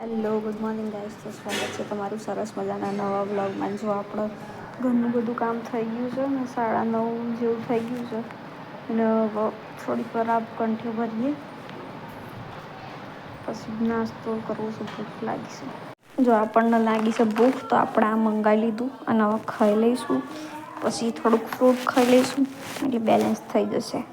Hello good morning guys તો સ્વાગત છે તમારું સરસ મજાના નવા બ્લોગમાં જો આપણે ઘરનું બધું કામ થઈ ગયું છે ને, સાડા નવ જેવું થઈ ગયું છે. અને થોડીક વાર આપ કંઠે ભરીએ. પછી નાસ્તો કરવો છે, ભૂખ લાગી છે. જો આપણને લાગી છે ભૂખ, તો આપણે આ મંગાવી લીધું. અને હવે ખાઈ લઈશું. પછી થોડુંક ફ્રૂટ ખાઈ લઈશું. એટલે બેલેન્સ થઈ જશે.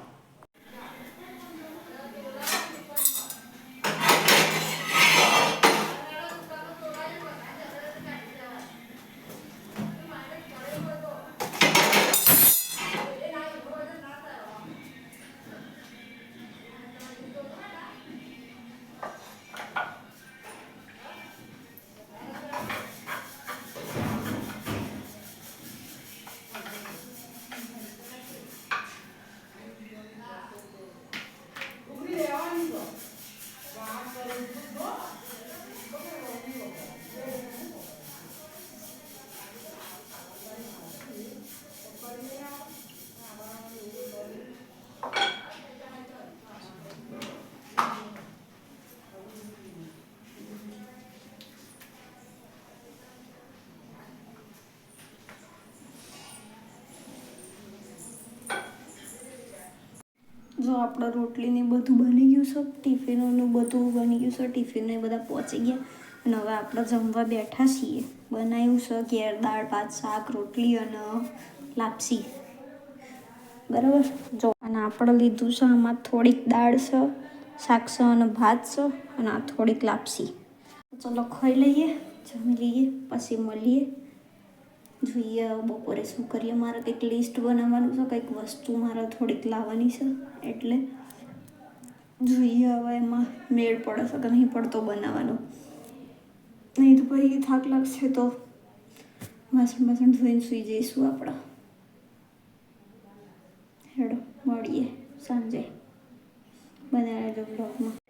જો આપણે રોટલીને બધું બની ગયું છે, ટિફિનોનું બધું બની ગયું છે ટિફિનને બધા પહોંચી ગયા અને હવે આપણે જમવા બેઠા છીએ. બનાવ્યું છે ઘેર દાળ, ભાત, શાક, રોટલી અને લાપસી. બરાબર? જો, અને આપણે લીધું છે આમાં થોડીક દાળ છે, શાક છે અને ભાત છે અને આ થોડીક લાપસી. ચલો ખાઈ લઈએ, જમી લઈએ, પછી મળીએ. જોઈએ, બપોરે શું કરીએ? મારે કંઈક લિસ્ટ બનાવવાનું છે, કંઈક વસ્તુ મારે થોડીક લાવવાની છે, એટલે જોઈએ હવે એમાં મેળ પડે છે કે નહીં પડતો બનાવવાનો. નહીં તો પછી થાક લાગશે તો વાસણ બાસણ ધોઈને સૂઈ જઈશું આપણે. હેડો, મળીએ સાંજે. બનાવેલો બ્લોગમાં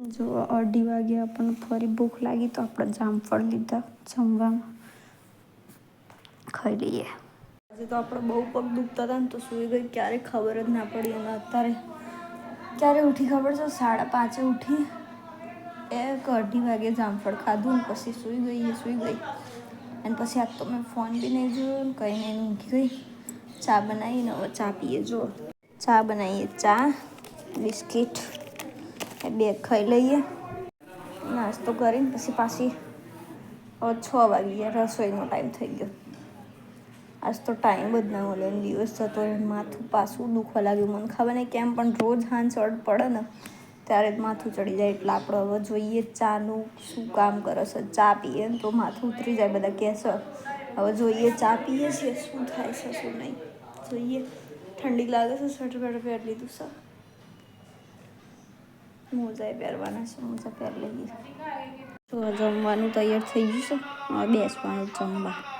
જો અઢી વાગે આપણને ફરી ભૂખ લાગી તો આપણે જામફળ લીધા, જમવામાં. ખાઈ લઈએ. આજે તો આપણે બહુ પગ દુખતા હતા ને તો સૂઈ ગઈ, ક્યારે ખબર જ ના પડી અને અત્યારે ક્યારે ઉઠી ખબર છે? સાડા પાંચે ઉઠી, એક અઢી વાગે જામફળ ખાધું ને પછી સૂઈ ગઈ, એ સૂઈ ગઈ. અને પછી આજ તો મેં ફોન બી નહીં જોયો ને કંઈ નહીં ઊંઘી ગઈ. ચા બનાવીને હવે ચા પીએ જો ચા બનાવીએ, ચા, બિસ્કિટ. બે ખાઈ લઈએ. નાસ્તો કરીને પછી પાછી છ વાગી ગયા રસોઈનો ટાઈમ થઈ ગયો. આજ તો ટાઈમ જ ના મળે દિવસ થતો માથું પાછું દુખવા લાગ્યું. મને ખબર નહીં કેમ, પણ રોજ ચડ પડે ને, ત્યારે જ માથું ચડી જાય. એટલે આપણે હવે જોઈએ ચાનું શું કામ કરે છે. ચા પીએ ને તો માથું ઉતરી જાય બધા કહેશે હવે જોઈએ ચા પીએ છીએ, શું થાય છે, શું નહીં? જોઈએ. ઠંડી લાગે છે સ્વેટર બેટર પહેરી લીધું છે મોજા પહેરવાના છે મોજા પહેરી લઈએ. તો જમવાનું તૈયાર થઈ ગયું છે બેસવાનું જમવા.